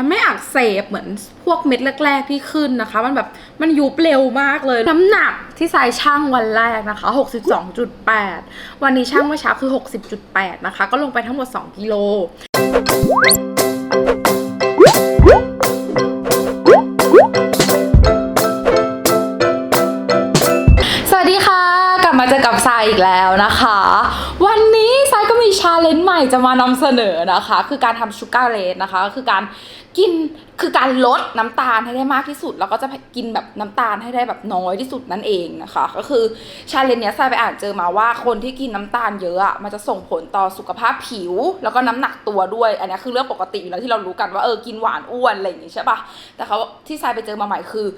มันไม่อักเสบเหมือนพวกเม็ดแรก ๆ ที่ขึ้นนะคะ มันแบบมันยุบเร็วมากเลย น้ำหนักที่ทรายช่างวันแรกนะคะ 62.8 วันนี้ช่างเมื่อเช้าคือ 60.8 นะคะ ก็ลงไปทั้งหมด 2 กิโลสวัสดีค่ะกลับมาเจอกับทรายอีกแล้วนะคะ วันนี้ทรายก็มีชาเลนจ์ใหม่จะมานำเสนอนะคะ คือการทำชูการ์เลสนะคะ คือการ กินคือการลดน้ำตาลให้ได้มากที่สุด แล้วก็จะกินแบบน้ำตาลให้ได้แบบน้อยที่สุดนั่นเองนะคะ ก็คือชาเลนจ์เนี้ยทรายไปอ่านเจอมาว่าคนที่กินน้ำตาลเยอะอะมันจะส่งผลต่อสุขภาพผิว แล้วก็น้ำหนักตัวด้วย อันนี้คือเรื่องปกติอยู่แล้วที่เรารู้กันว่าเออกินหวานอ้วนอะไรอย่างงี้ใช่ปะแต่เขาที่ทรายไปเจอมาใหม่คือ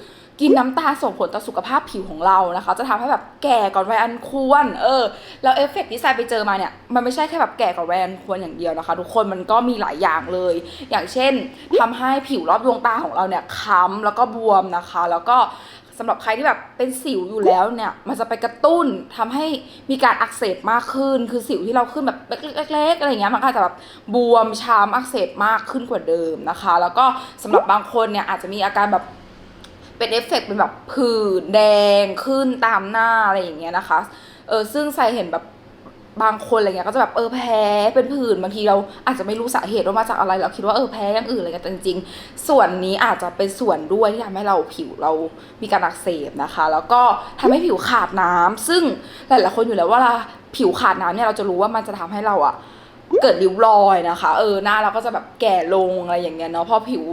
กินน้ำตาลส่งผลต่อสุขภาพผิวของเรานะคะ จะทำให้แบบแก่ก่อนวัยอันควร เออแล้วเอฟเฟกต์ที่ทรายไปเจอมาเนี่ยมันไม่ใช่แค่แบบแก่ก่อนวัยอันควรอย่างเดียวนะคะ ทุกคนมันก็มีหลายอย่างเลย อย่างเช่นทำให้ผิวรอบดวงตาของเราเนี่ยค้ำแล้วก็บวมนะคะ แล้วก็สำหรับใครที่แบบเป็นสิวอยู่แล้วเนี่ย มันจะไปกระตุ้นทำให้มีการอักเสบมากขึ้น คือสิวที่เราขึ้นแบบเล็กๆอะไรเงี้ยมันก็จะแบบบวมช้ำอักเสบมากขึ้นกว่าเดิมนะคะ แล้วก็สำหรับบางคนเนี่ยอาจจะมีอาการแบบเป็นเอฟเฟกต์เป็นแบบผื่นแดงขึ้นตามหน้าอะไรอย่างเงี้ยนะคะเออซึ่งใส่เห็นแบบ บางคนอะไรเงี้ยก็จะแบบเออแพ้เป็นผื่นบางทีเราอาจจะไม่รู้สาเหตุว่ามาจากอะไรเราคิดว่าเออแพ้อย่างอื่นอะไรกันแต่จริงๆ ส่วนนี้อาจจะเป็นส่วนด้วยที่ทำให้เราผิวเรามีการอักเสบนะคะ แล้วก็ทำให้ผิวขาดน้ำซึ่งหลายๆคนอยู่แล้วว่าผิวขาดน้ำเนี่ยเราจะรู้ว่ามันจะทำให้เราอะเกิดริ้วรอยนะคะ เออหน้าเราก็จะแบบแก่ลงอะไรอย่างเงี้ยเนาะเพราะผิว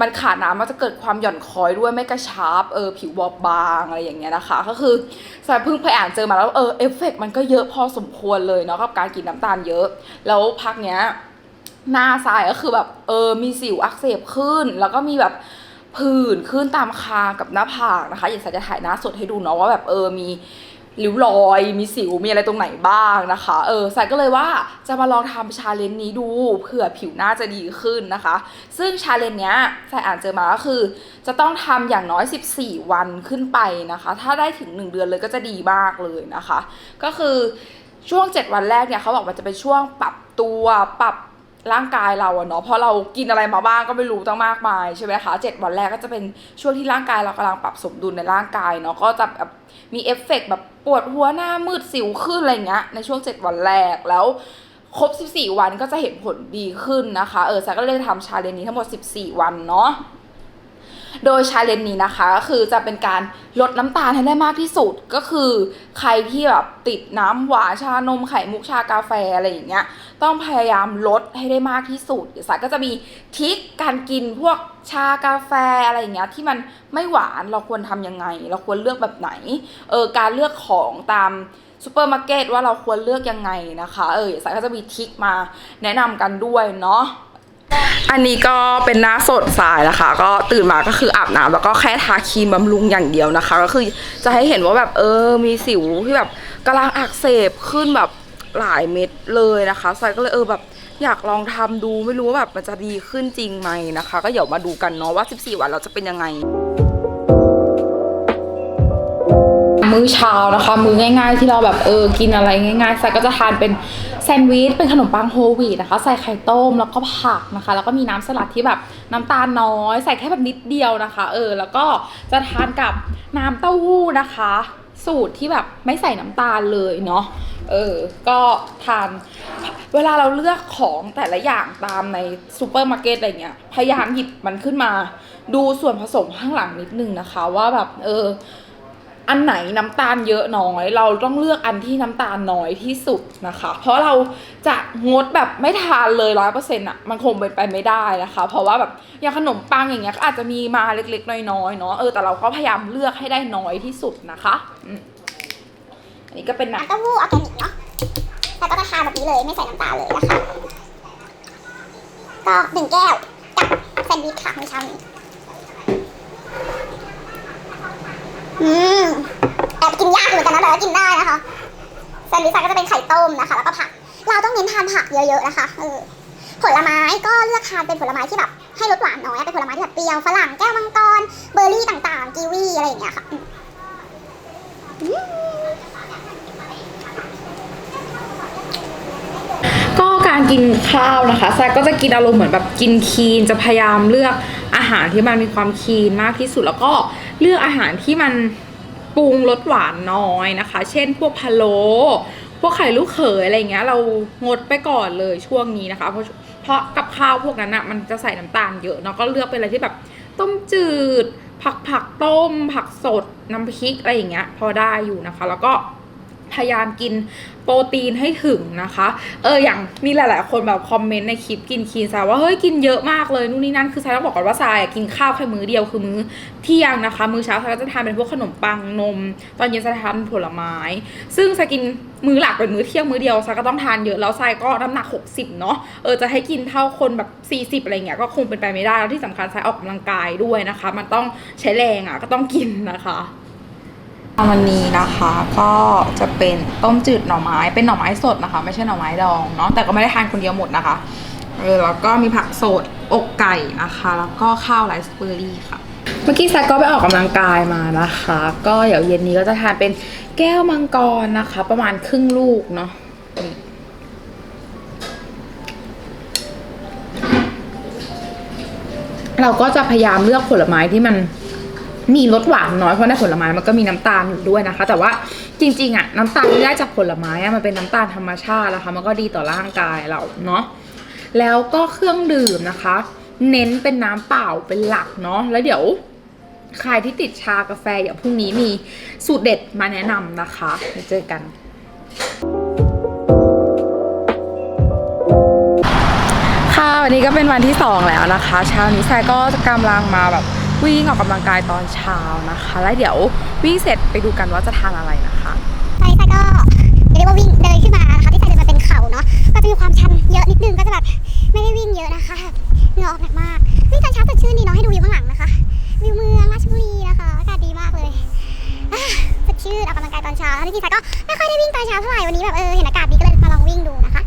มันขาดน้ำมันจะเกิดความหย่อนคล้อยด้วยไม่กระชับเออผิวบอบบางอะไรอย่างเงี้ยนะคะ ก็คือสายเพิ่งไปอ่านเจอมาแล้วเออเอฟเฟกต์มันก็เยอะพอสมควรเลยเนาะกับการกินน้ำตาลเยอะ แล้วพักเนี้ยหน้าทรายก็คือแบบเออมีสิวอักเสบขึ้น แล้วก็มีแบบผื่นขึ้นตามคางกับหน้าผากนะคะ อย่างสายจะถ่ายหน้าสดให้ดูเนาะว่าแบบเออมี ริ้วรอย มีสิว มีอะไรตรงไหนบ้างนะคะ เออสายก็เลยว่าจะมาลองทำชาเลนจ์นี้ดูเผื่อผิวหน้าจะดีขึ้นนะคะ ซึ่งชาเลนจ์เนี้ยสายอ่านเจอมาก็คือ จะต้องทำอย่างน้อย 14 วันขึ้นไปนะคะ ถ้าได้ถึง 1 เดือนเลยก็จะดีมากเลยนะคะ ก็คือช่วง 7 วันแรกเนี่ยเขาบอกมันจะเป็นช่วงปรับตัวปรับ ร่างกายเราอะเนาะเพราะเรากินอะไรมาบ้างก็ไม่รู้ตั้งมากมายใช่ไหมคะเจ็ดวันแรกก็จะเป็นช่วงที่ร่างกายเรากำลังปรับสมดุลในร่างกายเนาะก็จะแบบมีเอฟเฟกต์แบบปวดหัวหน้ามืดสิวขึ้นอะไรเงี้ยในช่วง 7 วันแรกแล้วครบ 14 วันก็จะเห็นผลดีขึ้นนะคะ เออซาก็เลยทำชาเลนจ์นี้ทั้งหมด 14 วันเนาะ โดยชาเลนจ์นี้นะคะก็คือจะเป็นการลดน้ำตาลให้ได้มากที่สุดก็คือใครที่แบบติดน้ำหวานชานมไข่มุกชากาแฟอะไรอย่างเงี้ยต้องพยายามลดให้ได้มากที่สุดสายก็จะมีทิคการกินพวกชากาแฟอะไรอย่างเงี้ยที่มันไม่หวานเราควรทำยังไง เราควรเลือกแบบไหนเออการเลือกของตามซูเปอร์มาร์เก็ตว่าเราควรเลือกยังไงนะคะ เออสายก็จะมีทิคมาแนะนำกันด้วยเนาะ อันนี้ก็เป็นหน้าสดสายนะคะ ก็ตื่นมาก็คืออาบน้ำแล้วก็แค่ทาครีมบำรุงอย่างเดียวนะคะ ก็คือจะให้เห็นว่าแบบเออมีสิวที่แบบกำลังอักเสบขึ้นแบบหลายเม็ดเลยนะคะสายก็เลยเออแบบอยากลองทำดูไม่รู้ว่าแบบมันจะดีขึ้นจริงไหมนะคะ ก็เดี๋ยวมาดูกันเนาะว่า 14 วันเราจะเป็นยังไง มื้อเช้านะคะ มื้อง่ายๆ ที่เราแบบเออกินอะไรง่ายๆใส่ก็จะทานเป็นแซนด์วิชเป็นขนมปังโฮลวีตนะคะ ใส่ไข่ต้มแล้วก็ผักนะคะ แล้วก็มีน้ำสลัดที่แบบน้ำตาลน้อย ใส่แค่แบบนิดเดียวนะคะ เออ แล้วก็จะทานกับน้ำเต้าหู้นะคะ สูตรที่แบบไม่ใส่น้ำตาลเลยเนาะเออ ก็ทาน เวลาเราเลือกของแต่ละอย่างตามในซูเปอร์มาร์เก็ตอะไรเงี้ย พยายามหยิบมันขึ้นมา ดูส่วนผสมข้างหลังนิดนึงนะคะ ว่าแบบ เออ อันไหนน้ำตาลเยอะน้อย เราต้องเลือกอันที่น้ำตาลน้อยที่สุดนะคะ เพราะเราจะงดแบบไม่ทานเลยร้อยเปอร์เซ็นต์อะมันคงเป็นไปไม่ได้นะคะ เพราะว่าแบบอย่างขนมปังอย่างเงี้ยก็อาจจะมีมาเล็กๆ น้อยๆเนาะเออแต่เราก็พยายามเลือกให้ได้น้อยที่สุดนะคะอันนี้ก็เป็นน้ำเต้าหู้ออร์แกนิกเนาะแล้วก็จะทานแบบนี้เลยไม่ใส่น้ำตาลเลยนะคะก็หนึ่งแก้วกับแซนด์วิชค่ะมื้อเช้านี้ อืมแอบกินยากเหมือนกันนะแต่ว่ากินได้นะคะแซนด์วิชก็จะเป็นไข่ต้มนะคะ แล้วก็ผัก เราต้องเน้นทานผักเยอะๆนะคะเออผลไม้ก็เลือกทานเป็นผลไม้ที่แบบให้รสหวานน้อยเป็นผลไม้ที่แบบเปรี้ยวฝรั่งแก้วมังกรเบอร์รี่ต่างๆกีวีอะไรอย่างเงี้ยค่ะอืมอืม การกินข้าวนะคะทรายก็จะกินอารมณ์เหมือนแบบกินคีนจะพยายามเลือกอาหารที่มันมีความคีนมากที่สุดแล้วก็เลือกอาหารที่มันปรุงรสหวานน้อยนะคะ เช่น พวกพะโล้พวกไข่ลูกเขยอะไรเงี้ยเรางดไปก่อนเลยช่วงนี้นะคะ เพราะเพราะกับข้าวพวกนั้นอะมันจะใส่น้ำตาลเยอะเนาะก็เลือกเป็นอะไรที่แบบ ต้มจืด ผักผักต้ม ผักสดน้ำพริกอะไรอย่างเงี้ยพอได้อยู่นะคะ แล้วก็ พยายามกินโปรตีนให้ถึงนะคะ เอออย่างมีหลาย ๆ คนแบบคอมเมนต์ในคลิปกินคีนซายว่าเฮ้ยกินเยอะมากเลยนู่นนี่นั่นคือซายต้องบอกก่อนว่าซายกินข้าวแค่มื้อเดียวคือมื้อเที่ยงนะคะ มื้อเช้าซายก็จะทานเป็นพวกขนมปังนม ตอนเย็นซายทานผลไม้ ซึ่งซายกินมื้อหลักเป็นมื้อเที่ยงมื้อเดียวซายก็ต้องทานเยอะแล้วซายก็น้ำหนัก 60 เนาะเออจะให้กินเท่าคนแบบ 40 อะไรเงี้ยก็คงเป็นไปไม่ได้แล้วที่สำคัญซายออกกำลังกายด้วยนะคะ มันต้องใช้แรงอะก็ต้องกินนะคะ วันนี้นะคะก็จะเป็นต้มจืดหน่อไม้เป็นหน่อไม้สดนะคะ ไม่ใช่หน่อไม้ดองเนาะแต่ก็ไม่ได้ทานคนเดียวหมดนะคะเออแล้วก็มีผักสดอกไก่นะคะ แล้วก็ข้าวไรซ์เบอร์รี่ค่ะ เมื่อกี้แซกก็ไปออกกำลังกายมานะคะ ก็เดี๋ยวเย็นนี้ก็จะทานเป็นแก้วมังกรนะคะ ประมาณครึ่งลูกเนาะเราก็จะพยายามเลือกผลไม้ที่มัน มีรสหวานน้อยเพราะในผลไม้มันก็มีน้ำตาลอยู่ด้วยนะคะ แต่ว่าจริงๆอะน้ำตาลที่ได้จากผลไม้อะมันเป็นน้ำตาลธรรมชาตินะคะ มันก็ดีต่อร่างกายเราเนาะแล้วก็เครื่องดื่มนะคะ เน้นเป็นน้ำเปล่าเป็นหลักเนาะแล้วเดี๋ยวใครที่ติดชากาแฟอย่างพรุ่งนี้มีสูตรเด็ดมาแนะนำนะคะไปเจอกัน ค่ะวันนี้ก็เป็นวันที่ 2 แล้วนะคะ เช้านี้แซก็กำลังมาแบบ วิ่งออกกำลังกายตอนเช้านะคะ แล้วเดี๋ยววิ่งเสร็จไปดูกันว่าจะทานอะไรนะคะตอนนี้ไซก็เรียกว่าวิ่งเดินขึ้นมานะคะที่ไซเดินมาเป็นเขาเนาะก็จะมีความชันเยอะนิดนึงก็จะแบบไม่ได้วิ่งเยอะนะคะเหงื่อออกหนักมากวิ่งตอนเช้าสดชื่นดีเนาะให้ดูวิวข้างหลังนะคะวิวเมืองราชบุรีนะคะอากาศดีมากเลยอะสดชื่นออกกำลังกายตอนเช้าแล้วจริงๆไซก็ไม่ค่อยได้วิ่งตอนเช้าเท่าไหร่วันนี้แบบเออเห็นอากาศดีก็เลยมาลองวิ่งดูนะคะ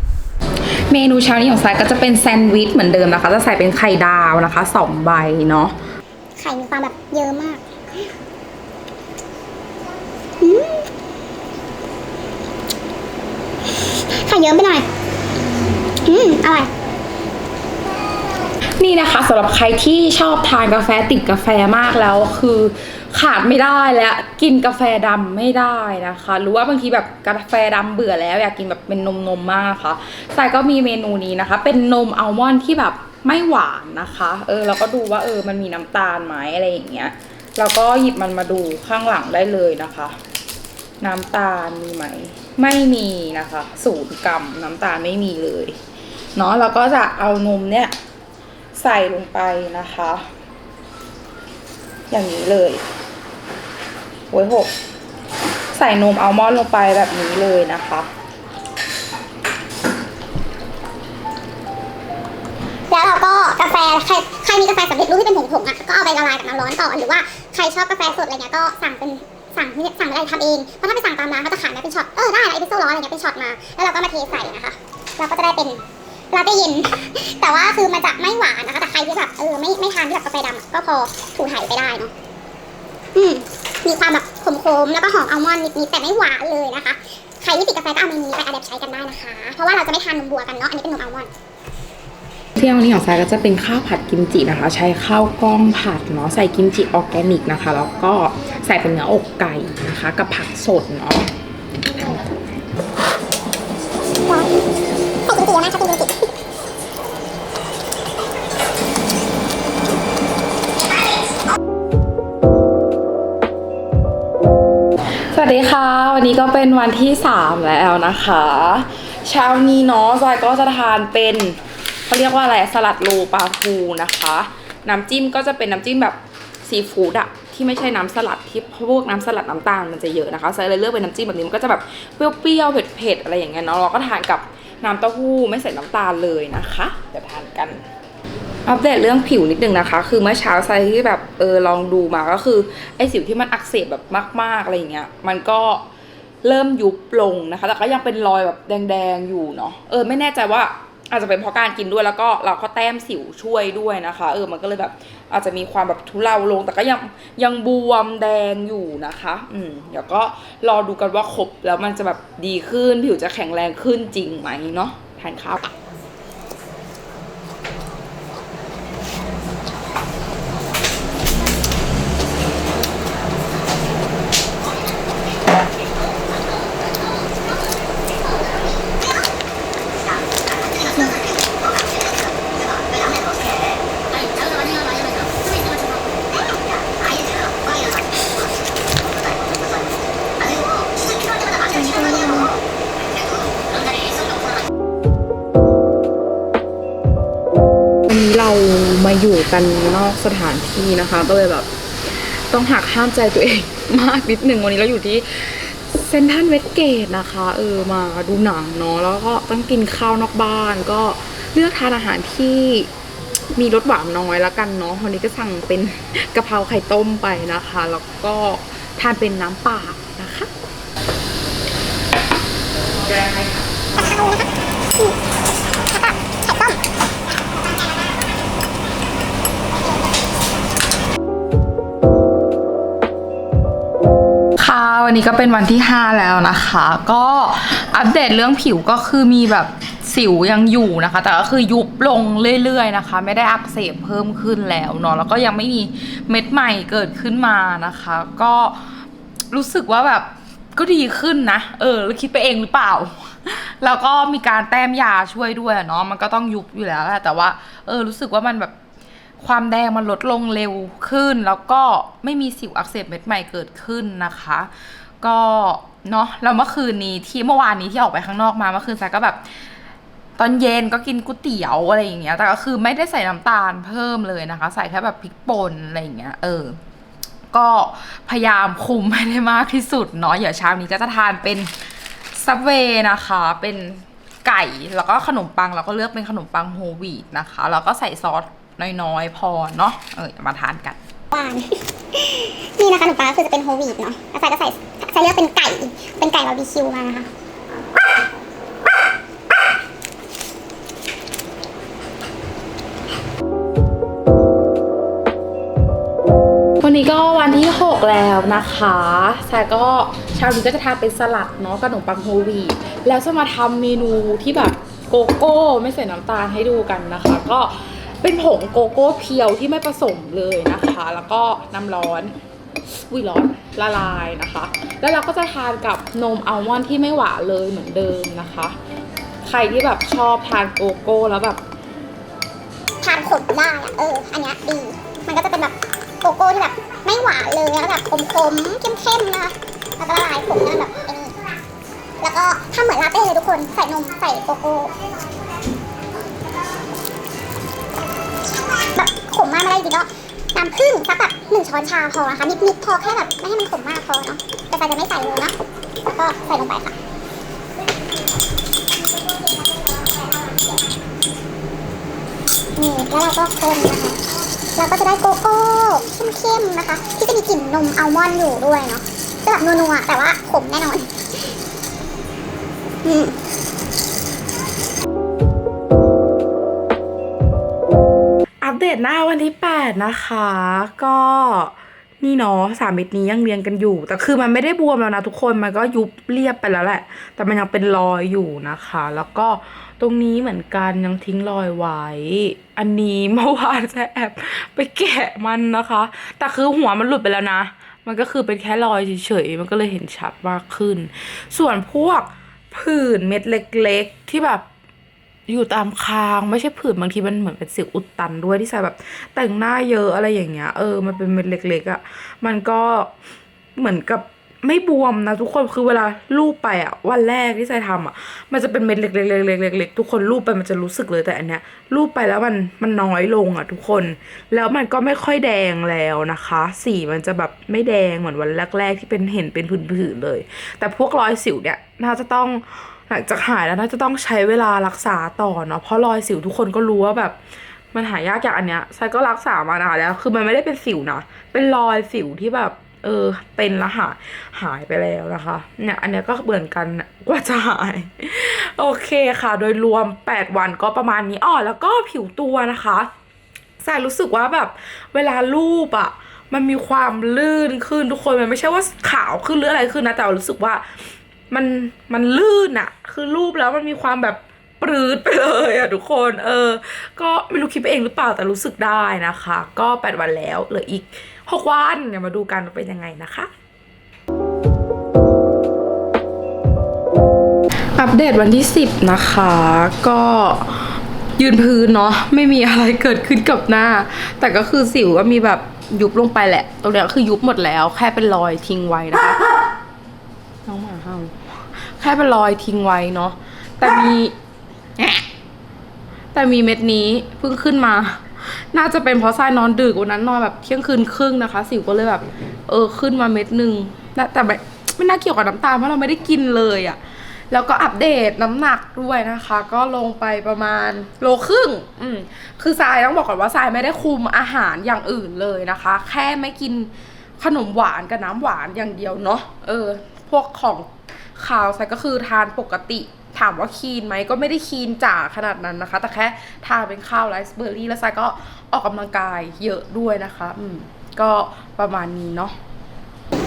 เมนูเช้านี้ของแซก็จะเป็นแซนด์วิชเหมือนเดิมนะคะ จะใส่เป็นไข่ดาวนะคะสองใบเนาะ ไข่มีความแบบเยอะมากไข่เยอะไปหน่อย อืมอร่อยนี่นะคะสำหรับใครที่ชอบทานกาแฟติดกาแฟมากแล้วคือขาดไม่ได้แล้วกินกาแฟดำไม่ได้นะคะ หรือว่าบางทีแบบกาแฟดำเบื่อแล้วอยากกินแบบเป็นนมนมมากนะคะสายก็มีเมนูนี้นะคะ เป็นนมอัลมอนด์ที่แบบ ไม่หวานนะคะ เออเราก็ดูว่าเออมันมีน้ำตาลไหมอะไรอย่างเงี้ยเราก็หยิบมันมาดูข้างหลังได้เลยนะคะ น้ำตาลมีไหม ไม่มีนะคะศูนย์กรัมน้ำตาลไม่มีเลยเนาะเราก็จะเอานมเนี่ยใส่ลงไปนะคะ อย่างนี้เลยโว้ยหกใส่นมอัลมอนด์ลงไปแบบนี้เลยนะคะ แล้วเราก็กาแฟใครใครมีกาแฟสำเร็จรูปที่เป็นผงๆอะก็เอาไปละลายกับน้ำร้อนก่อนหรือว่าใครชอบกาแฟสดอะไรเงี้ยก็สั่งเป็นสั่งสั่งอะไรทำเองเพราะถ้าไปสั่งตามร้านเขาจะขายมาเป็นช็อตเออได้ละเอพิโซดร้อนอะไรเงี้ยเป็นช็อตมา แล้วเราก็มาเทใส่นะคะเราก็จะได้เป็นลาเต้เย็น แต่ว่าคือมันจะไม่หวานนะคะ แต่ใครที่แบบเออไม่ไม่ทานที่แบบกาแฟดำก็พอถูถ่ายไปได้เนาะอืมมีความแบบขมๆแล้วก็หอมอัลมอนด์นิดๆแต่ไม่หวานเลยนะคะ ใครที่ติดกาแฟก็เอาเมนูนี้ไปอัดแอปใช้กันได้นะคะ เพราะว่าเราจะไม่ทานนมบัวกันเนาะอันนี้เป็นนมอัลมอนด์ เที่ยงวันนี้ของสายก็จะเป็นข้าวผัดกิมจินะคะ ใช้ข้าวกล้องผัดเนาะใส่กิมจิออร์แกนิกนะคะ แล้วก็ใส่เป็นเนื้ออกไก่นะคะ กับผักสดเนาะใส่กิมจินะชอบกินกิมจิสวัสดีค่ะ วันนี้ก็เป็นวันที่ 3 แล้วนะคะ เช้านี้เนาะจอยก็จะทานเป็น เขาเรียกว่าอะไรสลัดโลปลาทูนะคะ น้ำจิ้มก็จะเป็นน้ำจิ้มแบบซีฟู้ดอะที่ไม่ใช่น้ำสลัดที่พวกน้ำสลัดน้ำตาลมันจะเยอะนะคะซอยเลยเลือกเป็นน้ำจิ้มแบบนี้มันก็จะแบบเปรี้ยวๆเผ็ดๆอะไรอย่างเงี้ยเนาะเราก็ทานกับน้ำเต้าหู้ไม่ใส่น้ำตาลเลยนะคะเดี๋ยวทานกันอัปเดตเรื่องผิวนิดนึงนะคะ คือเมื่อเช้าไซที่แบบเออลองดูมาก็คือไอสิวที่มันอักเสบแบบมาก ๆอะไรอย่างเงี้ยมันก็เริ่มยุบลงนะคะ แต่ก็ยังเป็นรอยแบบแดงๆอยู่เนาะเออไม่แน่ใจว่า อาจจะเป็นเพราะการกินด้วยแล้วก็เราก็แต้มสิวช่วยด้วยนะคะ เออมันก็เลยแบบอาจจะมีความแบบทุเลาลง แต่ก็ยังยังบวมแดงอยู่นะคะ อืมเดี๋ยวก็รอดูกันว่าครบแล้วมันจะแบบดีขึ้นผิวจะแข็งแรงขึ้นจริงไหมเนาะทานข้าว กันนอกสถานที่นะคะ ก็เลยแบบ ต้องหักห้ามใจตัวเองมากนิดหนึ่งวันนี้เราอยู่ที่เซนทรัลเวสเกตนะคะ เออมาดูหนังเนาะแล้วก็ต้องกินข้าวนอกบ้าน ก็เลือกทานอาหารที่มีรสหวานน้อยแล้วกันเนาะวันนี้ก็สั่งเป็นกะเพราไข่ต้มไปนะคะ แล้วก็ทานเป็นน้ำปล่านะคะค่ะ นี้ก็เป็นวันที่ 5 แล้วนะคะ ก็อัปเดตเรื่องผิวก็คือมีแบบสิวยังอยู่นะคะ แต่ก็คือยุบลงเรื่อยๆนะคะ ไม่ได้อักเสบเพิ่มขึ้นแล้วเนาะแล้วก็ยังไม่มีเม็ดใหม่เกิดขึ้นมานะคะ ก็รู้สึกว่าแบบก็ดีขึ้นนะ เออแล้วคิดไปเองหรือเปล่า แล้วก็มีการแต้มยาช่วยด้วยเนาะมันก็ต้องยุบอยู่แล้วแหละแต่ว่า เออ รู้สึกว่ามันแบบความแดงมันลดลงเร็วขึ้น แล้วก็ไม่มีสิวอักเสบเม็ดใหม่เกิดขึ้นนะคะ ก็เนาะแล้วเมื่อคืนนี้ที่เมื่อวานนี้ที่ออกไปข้างนอกมาเมื่อคืนซาก็แบบ ตอนเย็นก็กินก๋วยเตี๋ยวอะไรอย่างเงี้ย แต่ก็คือไม่ได้ใส่น้ำตาลเพิ่มเลยนะคะ ใส่แค่แบบพริกป่นอะไรอย่างเงี้ย เออ ก็พยายามคุมให้ได้มากที่สุดเนาะเดี๋ยวเช้านี้ก็จะทานเป็นซับเวย์นะคะ เป็นไก่แล้วก็ขนมปังเราก็เลือกเป็นขนมปังโฮลวีตนะคะ แล้วก็ใส่ซอสน้อยๆ พอเนาะเออมาทานกัน หวาน นี่นะคะขนมปังก็คือจะเป็นโฮลวีตเนาะแล้วใส่ก็ใส่ใส่เลือกเป็นไก่ เป็นไก่บาร์บีคิวมานะคะวันนี้ก็วันที่ 6 แล้วนะคะแซก็เช้านี้ก็จะทานเป็นสลัดเนาะขนมปังโฮลวีตแล้วจะมาทำเมนูที่แบบโกโก้ไม่ใส่น้ำตาลให้ดูกันนะคะ ก็ เป็นผงโกโก้เพียวที่ไม่ผสมเลยนะคะ แล้วก็น้ำร้อนอุ้ยร้อนละลายนะคะ แล้วเราก็จะทานกับนมอัลมอนด์ที่ไม่หวานเลยเหมือนเดิมนะคะ ใครที่แบบชอบทานโกโก้แล้วแบบทานขมได้อะเออ อันนี้ดี มันก็จะเป็นแบบโกโก้ที่แบบไม่หวานเลยแล้วแบบขมๆเข้มๆนะแล้วก็ละลายขมนั่นแบบไอ้นี่แล้วก็ทำเหมือนลาเต้เลยทุกคน ใส่นมใส่โกโก้ แบบขมมากไม่ได้จริงก็น้ำผึ้งสักแบบหนึ่งช้อนชาพอนะคะนิดๆพอแค่แบบไม่ให้มันขมมากพอเนาะแต่ใส่จะไม่ใส่เลยเนาะแล้วก็ใส่ลงไปค่ะนี่แล้วเราก็คนนะคะเราก็จะได้โกโก้เข้มๆนะคะ ที่จะมีกลิ่นนมอัลมอนด์อยู่ด้วยเนาะจะแบบนัวๆแต่ว่าขมแน่นอน อืม ดตหน้าวันที่ 8 นะคะ ก็นี่เนาะสามเม็ดนี้ยังเรียงกันอยู่ แต่คือมันไม่ได้บวมแล้วนะทุกคนมันก็ยุบเรียบไปแล้วแหละ แต่มันยังเป็นรอยอยู่นะคะ แล้วก็ตรงนี้เหมือนกันยังทิ้งรอยไว้ อันนี้เมื่อวานจะแอบไปแกะมันนะคะ แต่คือหัวมันหลุดไปแล้วนะ มันก็คือเป็นแค่รอยเฉยๆมันก็เลยเห็นชัดมากขึ้น ส่วนพวกผื่นเม็ดเล็ก ๆ ที่แบบ อยู่ตามคางไม่ใช่ผื่นบางทีมันเหมือนเป็นสิวอุดตันด้วยที่ใส่แบบแต่งหน้าเยอะอะไรอย่างเงี้ยเออมันเป็นเม็ดเล็กๆอะ่ะมันก็เหมือนกับไม่บวมนะทุกคนคือเวลาลูบไปอะ่ะวันแรกที่ใส่ทำอะมันจะเป็นเม็ดเล็กๆๆๆๆทุกคนลูบไปมันจะรู้สึกเลยแต่อันเนี้ยลูบไปแล้วมันมันน้อยลงอะทุกคน แล้วมันก็ไม่ค่อยแดงแล้วนะคะ สีมันจะแบบไม่แดงเหมือนวันแรกๆที่เป็นเห็นเป็นผื่นๆเลย แต่พวกรอยสิวเนี่ยน่าจะต้อง หลังจากหายแล้วน่าจะต้องใช้เวลารักษาต่อเนาะเพราะรอยสิวทุกคนก็รู้ว่าแบบมันหายากอย่างอันเนี้ยไซก็รักษามานานแล้ว คือมันไม่ได้เป็นสิวนะ เป็นรอยสิวที่แบบ เออ เป็นแล้วหายหายไปแล้วนะคะ เนี่ย อันเนี้ยก็เหมือนกันกว่าจะหาย โอเคค่ะ โดยรวม 8 วันก็ประมาณนี้อ๋อแล้วก็ผิวตัวนะคะใส่รู้สึกว่าแบบเวลารูปอะมันมีความลื่นขึ้นทุกคน มันไม่ใช่ว่าขาวขึ้นหรืออะไรขึ้นนะ แต่รู้สึกว่า มันมันลื่นอะคือรูปแล้วมันมีความแบบปรืดไปเลยอะทุกคน เออ ก็ไม่รู้คิดไปเองหรือเปล่าแต่รู้สึกได้นะคะ ก็แปดวันแล้วเหลืออีกหกวันเดี๋ยวมาดูกันว่าเป็นยังไงนะคะอัปเดตวันที่ 10 นะคะ ก็ยืนพื้นเนาะไม่มีอะไรเกิดขึ้นกับหน้า แต่ก็คือสิวก็มีแบบยุบลงไปแหละ ตรงเนี้ยคือยุบหมดแล้วแค่เป็นรอยทิ้งไว้นะคะ น้องหมาเห่า แค่เป็นรอยทิ้งไว้เนาะแต่มี แต่มีเม็ดนี้เพิ่งขึ้นมา น่าจะเป็นเพราะทรายนอนดึกวันนั้นนอนแบบเที่ยงคืนครึ่งนะคะ สิวก็เลยแบบ เออขึ้นมาเม็ดหนึ่งแต่ไม่ไม่น่าเกี่ยวกับน้ำตาลเพราะเราไม่ได้กินเลยอะ่ะแล้วก็อัปเดตน้ำหนักด้วยนะคะ ก็ลงไปประมาณโลครึ่ง อืมคือทรายต้องบอกก่อนว่าทรายไม่ได้คุมอาหารอย่างอื่นเลยนะคะ แค่ไม่กินขนมหวานกับน้ำหวานอย่างเดียวเนาะเออ พวกของ ขาวใส่ก็คือทานปกติถามว่าคีนไหมก็ไม่ได้คีนจ๋าขนาดนั้นนะคะ แต่แค่ทานเป็นข้าวไรซ์เบอร์รี่แล้วใส่ก็ออกกำลังกายเยอะด้วยนะคะ อืมก็ประมาณนี้เนาะ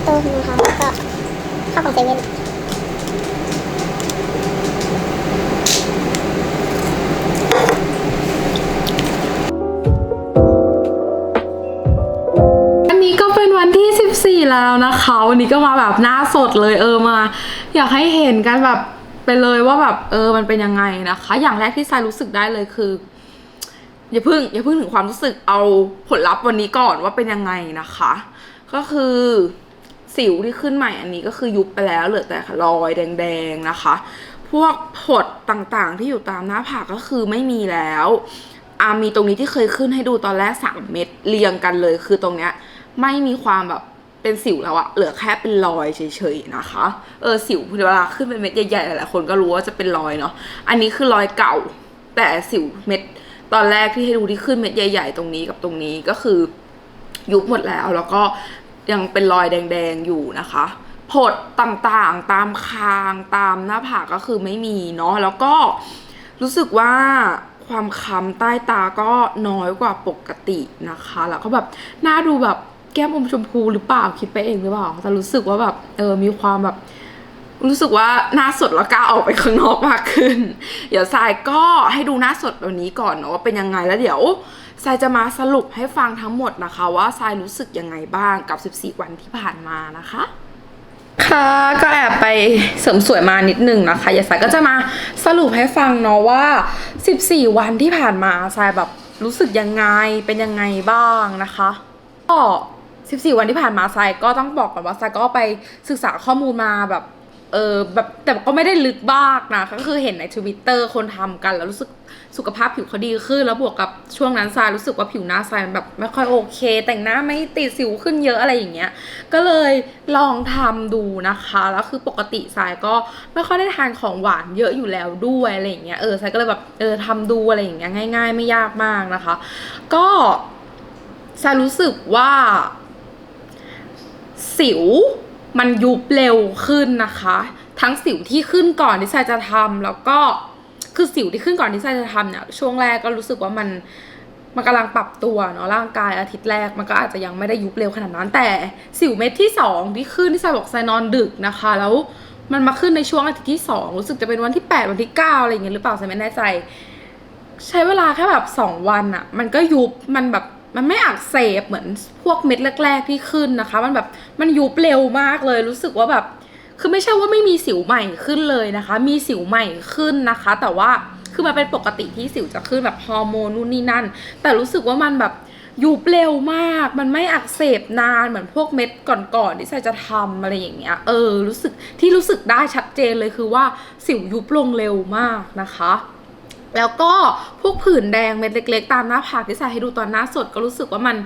ต้มนะคะก็ข้าวของเซเว่น แล้วนะคะวันนี้ก็มาแบบหน้าสดเลยเออมา อยากให้เห็นกันแบบไปเลยว่าแบบเออมันเป็นยังไงนะคะ อย่างแรกที่ทรายรู้สึกได้เลยคือ อย่าพิ่ง อย่าพิ่งถึงความรู้สึกเอาผลลัพธ์วันนี้ก่อนว่าเป็นยังไงนะคะ ก็คือสิวที่ขึ้นใหม่อันนี้ก็คือยุบไปแล้วเหลือแต่รอยแดงๆนะคะ พวกผดต่างๆที่อยู่ตามหน้าผากก็คือไม่มีแล้วอามีตรงนี้ที่เคยขึ้นให้ดูตอนแรกสามเม็ดเรียงกันเลย คือตรงเนี้ยไม่มีความแบบ เป็นสิวแล้วอะเหลือแค่เป็นรอยเฉยๆนะคะ เออสิวเวลาขึ้นเป็นเม็ดใหญ่ๆหลายๆคนก็รู้ว่าจะเป็นรอยเนาะ อันนี้คือรอยเก่า แต่สิวเม็ดตอนแรกที่ให้ดูที่ขึ้นเม็ดใหญ่ ๆ ตรงนี้กับตรงนี้ก็คือยุบหมดแล้วแล้วก็ยังเป็นรอยแดงๆอยู่นะคะผดต่างๆตามคางตามหน้าผากก็คือไม่มีเนาะแล้วก็รู้สึกว่าความค้ำใต้ตาก็น้อยกว่าปกตินะคะ แล้วก็แบบหน้าดูแบบ แก้มอมชมพูหรือเปล่าคิดไปเองหรือเปล่าแต่รู้สึกว่าแบบเออมีความแบบ รู้สึกว่าหน้าสดแล้วกล้าออกไปข้างนอกมากขึ้น เดี๋ยวทรายก็ให้ดูหน้าสดแบบนี้ก่อนเนาะว่าเป็นยังไงแล้วเดี๋ยวทรายจะมาสรุปให้ฟังทั้งหมดนะคะ ว่าทรายรู้สึกยังไงบ้างกับ 14 วันที่ผ่านมานะคะค่ะก็แอบไปเสริมสวยมานิดนึงนะคะยาสายก็จะมาสรุปให้ฟังเนาะว่า 14 วันที่ผ่านมาทรายแบบรู้สึกยังไงเป็นยังไงบ้างนะคะก็ 14 วันที่ผ่านมาทรายก็ต้องบอกก่อนว่าทรายก็ไปศึกษาข้อมูลมาแบบเออแบบแต่ก็ไม่ได้ลึกมากนะก็คือเห็นในทวิตเตอร์คนทำกันแล้วรู้สึกสุขภาพผิวเขาดีขึ้น แล้วบวกกับช่วงนั้นทรายรู้สึกว่าผิวหน้าทรายแบบไม่ค่อยโอเค แต่งหน้าไม่ติดสิวขึ้นเยอะอะไรอย่างเงี้ยก็เลยลองทำดูนะคะแล้วคือปกติสายก็ไม่ค่อยได้ทานของหวานเยอะอยู่แล้วด้วยอะไรอย่างเงี้ยเออสายก็เลยแบบเออทำดูอะไรอย่างเงี้ยง่าย ๆ ไม่ยากมากนะคะ ก็สายรู้สึกว่า สิวมันยุบเร็วขึ้นนะคะ ทั้งสิวที่ขึ้นก่อนที่สายจะทำแล้วก็คือสิวที่ขึ้นก่อนที่สายจะทำเนี่ยช่วงแรกก็รู้สึกว่ามันมันกำลังปรับตัวเนาะร่างกายอาทิตย์แรกมันก็อาจจะยังไม่ได้ยุบเร็วขนาดนั้น แต่สิวเม็ดที่สองที่ขึ้นที่สายบอกสายนอนดึกนะคะ แล้วมันมาขึ้นในช่วงอาทิตย์ที่สองรู้สึกจะเป็นวันที่แปดวันที่เก้าอะไรอย่างเงี้ยหรือเปล่าสายไม่แน่ใจ ใช้เวลาแค่แบบสองวันอะมันก็ยุบมันแบบ มันไม่อักเสบเหมือนพวกเม็ดแรก ๆ ที่ขึ้นนะคะ มันแบบมันยุบเร็วมากเลยรู้สึกว่าแบบ คือไม่ใช่ว่าไม่มีสิวใหม่ขึ้นเลยนะคะ มีสิวใหม่ขึ้นนะคะ แต่ว่าคือมันเป็นปกติที่สิวจะขึ้นแบบฮอร์โมนนู่นนี่นั่น แต่รู้สึกว่ามันแบบยุบเร็วมาก มันไม่อักเสบนานเหมือนพวกเม็ดก่อนๆที่ใส่จะทำอะไรอย่างเงี้ย เออ รู้สึกที่รู้สึกได้ชัดเจนเลยคือว่าสิวยุบลงเร็วมากนะคะ แล้วก็พวกผื่นแดงเม็ดเล็ก ๆ ตามหน้าผากที่ใส่ให้ดูตอนหน้าสดก็รู้สึกว่ามัน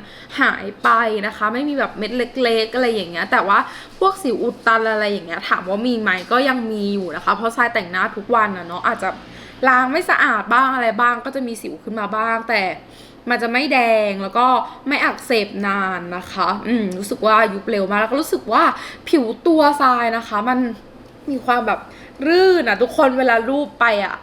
หายไปนะคะ ไม่มีแบบเม็ดเล็ก ๆ อะไรอย่างเงี้ย แต่ว่าพวกสิวอุดตันอะไรอย่างเงี้ยถามว่ามีไหมก็ยังมีอยู่นะคะ เพราะทรายแต่งหน้าทุกวันนะเนาะอาจจะล้างไม่สะอาดบ้างอะไรบ้าง ก็จะมีสิวขึ้นมาบ้าง แต่มันจะไม่แดงแล้วก็ไม่อักเสบนานนะคะ อืมรู้สึกว่ายุบเร็วมากแล้วก็รู้สึกว่าผิวตัวทรายนะคะ มันมีความแบบรื่นอะ ทุกคนเวลารูปไปอะ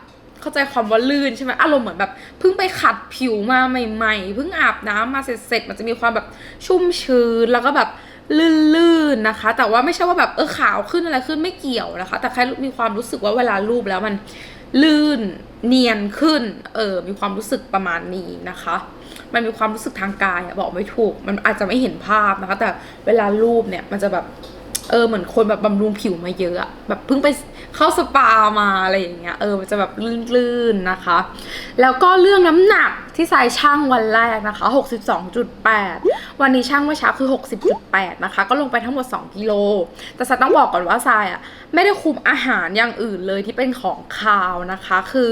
เข้าใจความว่าลื่นใช่ไหมอารมณ์เหมือนแบบเพิ่งไปขัดผิวมาใหม่ๆเพิ่งอาบน้ำมาเสร็จๆมันจะมีความแบบชุ่มชื้นแล้วก็แบบลื่นๆนะคะ แต่ว่าไม่ใช่ว่าแบบเออขาวขึ้นอะไรขึ้นไม่เกี่ยวนะคะ แต่แค่มีความรู้สึกว่าเวลารูปแล้วมันลื่นเนียนขึ้น เออ มีความรู้สึกประมาณนี้นะคะ มันมีความรู้สึกทางกายอะบอกไม่ถูก มันอาจจะไม่เห็นภาพนะคะ แต่เวลารูปเนี่ยมันจะแบบ เออ เหมือนคนแบบบำรุงผิวมาเยอะ แบบเพิ่งไป เข้าสปามาอะไรอย่างเงี้ยเออมันจะแบบลื่นๆนะคะ แล้วก็เรื่องน้ำหนักที่ทรายช่างวันแรกนะคะ 62.8 วันนี้ช่างเมื่อเช้าคือ 60.8 นะคะ ก็ลงไปทั้งหมด 2 กิโล แต่ทรายต้องบอกก่อนว่าทรายอะไม่ได้คุมอาหารอย่างอื่นเลยที่เป็นของคาวนะคะ คือ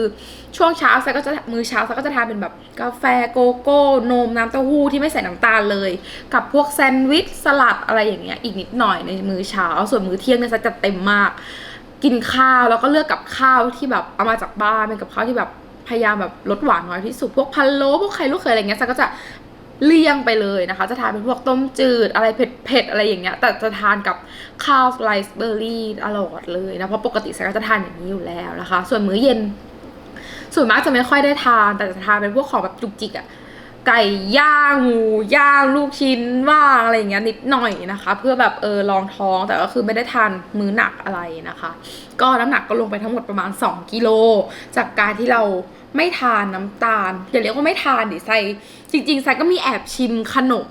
ช่วงเช้าทรายก็จะมื้อเช้าทรายก็จะทานเป็นแบบกาแฟโกโก้นมน้ำเต้าหู้ที่ไม่ใส่น้ำตาลเลย กับพวกแซนด์วิชสลัดอะไรอย่างเงี้ยอีกนิดหน่อยในมื้อเช้า ส่วนมื้อเที่ยงเนี่ยทรายจัดเต็มมาก กินข้าวแล้วก็เลือกกับข้าวที่แบบเอามาจากบ้านเป็นกับข้าวที่แบบพยายามแบบลดหวานน้อยที่สุดพวกพันโลพวกไข่ลูกเขยอะไรเงี้ยซันก็จะเลี่ยงไปเลยนะคะ จะทานเป็นพวกต้มจืดอะไรเผ็ดๆอะไรอย่างเงี้ยแต่จะทานกับข้าวไรซ์เบอร์รี่อร่อยเลยนะเพราะปกติซันก็จะทานอย่างนี้อยู่แล้วนะคะ ส่วนมื้อเย็น ส่วนมากจะไม่ค่อยได้ทานแต่จะทานเป็นพวกของแบบจุกจิกอะ ไก่ย่างหมูย่างลูกชิ้นว่างอะไรอย่างเงี้ยนิดหน่อยนะคะ เพื่อแบบเออรองท้องแต่ก็คือไม่ได้ทานมื้อหนักอะไรนะคะ ก็น้ำหนักก็ลงไปทั้งหมดประมาณ 2 กิโล จากการที่เรา ไม่ทานน้ำตาลอย่าเรียกว่าไม่ทานดิไซจริงๆไซก็มีแอบชิมขนม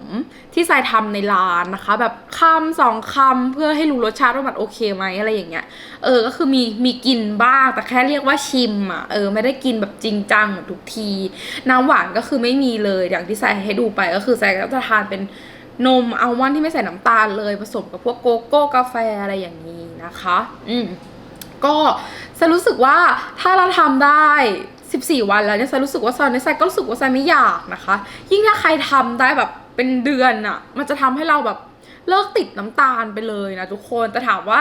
ที่ไซทำในร้านนะคะ แบบคำสองคำเพื่อให้รู้รสชาติว่ามันโอเคไหมอะไรอย่างเงี้ยเออก็คือมีมีกินบ้างแต่แค่เรียกว่าชิมอะเออไม่ได้กินแบบจริงจังหมือนทุกที น้ำหวานก็คือไม่มีเลยอย่างที่ใส่ให้ดูไปก็คือใส่ก็จะทานเป็นนมอัลมอนด์ที่ไม่ใส่น้ำตาลเลยผสมกับพวกโกโก้กาแฟอะไรอย่างนี้นะคะ อืมก็จะรู้สึกว่าถ้าเราทำได้ 14 วันแล้วเนี่ยจะรู้สึกว่าซอนในไซก็รู้สึกว่าไซไม่อยากนะคะ ยิ่งถ้าใครทำได้แบบเป็นเดือนอะมันจะทำให้เราแบบเลิกติดน้ำตาลไปเลยนะทุกคนแต่ถามว่า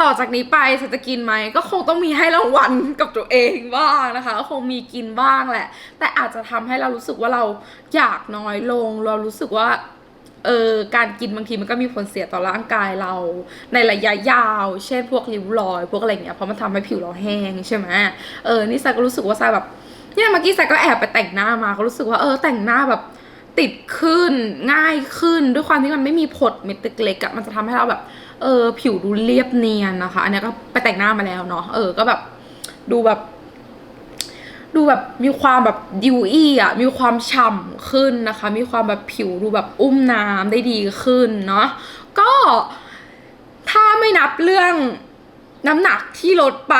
ต่อจากนี้ไปฉันจะกินไหมก็คงต้องมีให้รางวัลกับตัวเองบ้างนะคะก็คงมีกินบ้างแหละ แต่อาจจะทำให้เรารู้สึกว่าเราอยากน้อยลง เรารู้สึกว่า เออการกินบางทีมันก็มีผลเสียต่อร่างกายเรา ในระยะยาว เช่นพวกริ้วรอย พวกอะไรเงี้ยเพราะมันทำให้ผิวเราแห้งใช่ไหมเออนี่ซายก็รู้สึกว่าซายแบบเนี่ยเมื่อกี้ซายก็แอบไปแต่งหน้ามาก็รู้สึกว่าเออแต่งหน้าแบบติดขึ้นง่ายขึ้นด้วยความที่มันไม่มีผดเม็ดเล็กๆอะมันจะทำให้เราแบบ เออ ผิวดูเรียบเนียนนะคะ อันนี้ก็ไปแต่งหน้ามาแล้วเนาะเออก็แบบดูแบบ ดูแบบมีความแบบดิวอี้อะมีความฉ่ำขึ้นนะคะ มีความแบบผิวดูแบบอุ้มน้ำได้ดีขึ้นเนาะก็ถ้าไม่นับเรื่องน้ำหนักที่ลดไป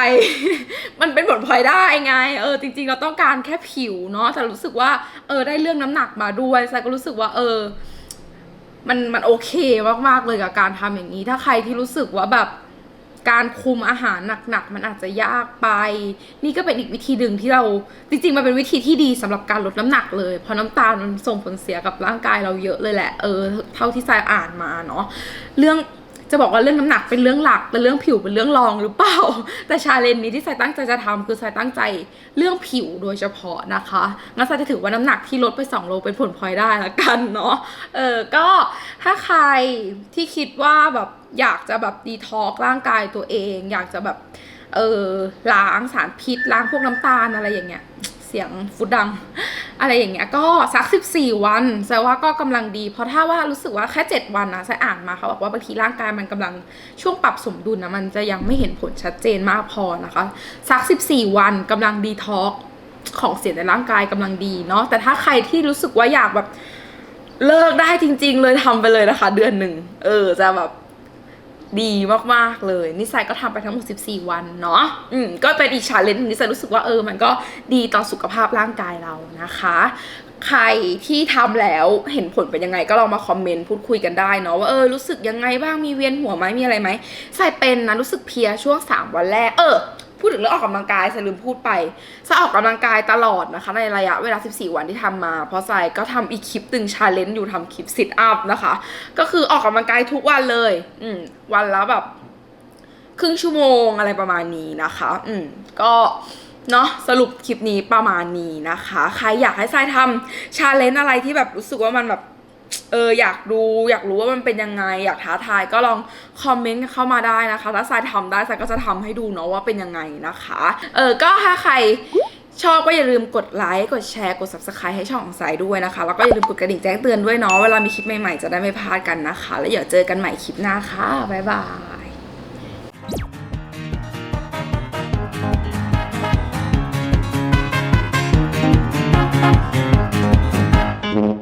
มันเป็นผลพลอยได้ไง เออจริง ๆ เราต้องการแค่ผิวเนาะแต่รู้สึกว่าเออได้เรื่องน้ำหนักมาด้วยซายก็รู้สึกว่าเออ มันมันโอเคมากๆเลยกับการทำอย่างนี้ ถ้าใครที่รู้สึกว่าแบบ การคุมอาหารหนักๆมันอาจจะยากไป นี่ก็เป็นอีกวิธีหนึ่งที่เราจริงๆมันเป็นวิธีที่ดีสำหรับการลดน้ำหนักเลย เพราะน้ำตาลมันส่งผลเสียกับร่างกายเราเยอะเลยแหละเออเท่าที่ทรายอ่านมาเนาะเรื่อง จะบอกว่าเรื่องน้ำหนักเป็นเรื่องหลักแต่เรื่องผิวเป็นเรื่องรองหรือเปล่า แต่ชาเลนจ์นี้ที่ทรายตั้งใจจะทำคือทรายตั้งใจเรื่องผิวโดยเฉพาะนะคะงั้นทรายจะถือว่าน้ำหนักที่ลดไป 2 โลเป็นผลพลอยได้ละกันเนาะเออก็ถ้าใครที่คิดว่าแบบอยากจะแบบดีท็อกร่างกายตัวเอง อยากจะแบบเออล้างสารพิษล้างพวกน้ำตาลอะไรอย่างเงี้ยเสียงฟุตดัง อะไรอย่างเงี้ยก็สัก 14 วันแสดงว่าก็กำลังดี เพราะถ้าว่ารู้สึกว่าแค่ 7 วันนะแสอ่านมาเขาบอกว่าบางทีร่างกายมันกำลังช่วงปรับสมดุลนะมันจะยังไม่เห็นผลชัดเจนมากพอนะคะสัก 14 วันกำลังดีท็อกของเสียในร่างกายกำลังดีเนาะแต่ถ้าใครที่รู้สึกว่าอยากแบบเลิกได้จริง ๆ เลยทำไปเลยนะคะ เดือนหนึ่งเออจะแบบ ดีมากๆเลยนิสัยก็ทำไปทั้งหมด 14 วันเนาะอืมก็เป็นอีกชาเลนจ์นิสัยรู้สึกว่าเออ มันก็ดีต่อสุขภาพร่างกายเรานะคะ ใครที่ทำแล้วเห็นผลเป็นยังไงก็ลองมาคอมเมนต์พูดคุยกันได้เนาะว่าเออรู้สึกยังไงบ้างมีเวียนหัวไหมมีอะไรไหมใส่เป็นนะรู้สึกเพียช่วง 3 วันแรกเออ พูดถึงเรื่องออกกำลังกายสลืมพูดไปจะออกกำลังกายตลอดนะคะ ในระยะเวลา 14 วันที่ทำมา เพราะใส่ก็ทำอีกคลิปตึงชาเลนจ์อยู่ทำคลิปซิทอัพนะคะ ก็คือออกกำลังกายทุกวันเลย อืมวันละแบบ ครึ่งชั่วโมงอะไรประมาณนี้นะคะ อืมก็เนาะสรุปคลิปนี้ประมาณนี้นะคะ ใครอยากให้ทรายทำชาเลนจ์อะไรที่แบบรู้สึกว่ามันแบบ เอออยากดูอยากรู้ว่ามันเป็นยังไง อยากท้าทายก็ลองคอมเมนต์เข้ามาได้นะคะถ้าทรายทำได้ทรายก็จะทำให้ดูเนาะว่าเป็นยังไงนะคะ เออก็ถ้าใครชอบก็อย่าลืมกดไลค์กดแชร์กด subscribe ให้ช่องของสายด้วยนะคะ แล้วก็อย่าลืมกดกระดิ่งแจ้งเตือนด้วยเนาะเวลามีคลิปใหม่ๆจะได้ไม่พลาดกันนะคะ แล้วเดี๋ยวเจอกันใหม่คลิปหน้าค่ะบ๊ายบาย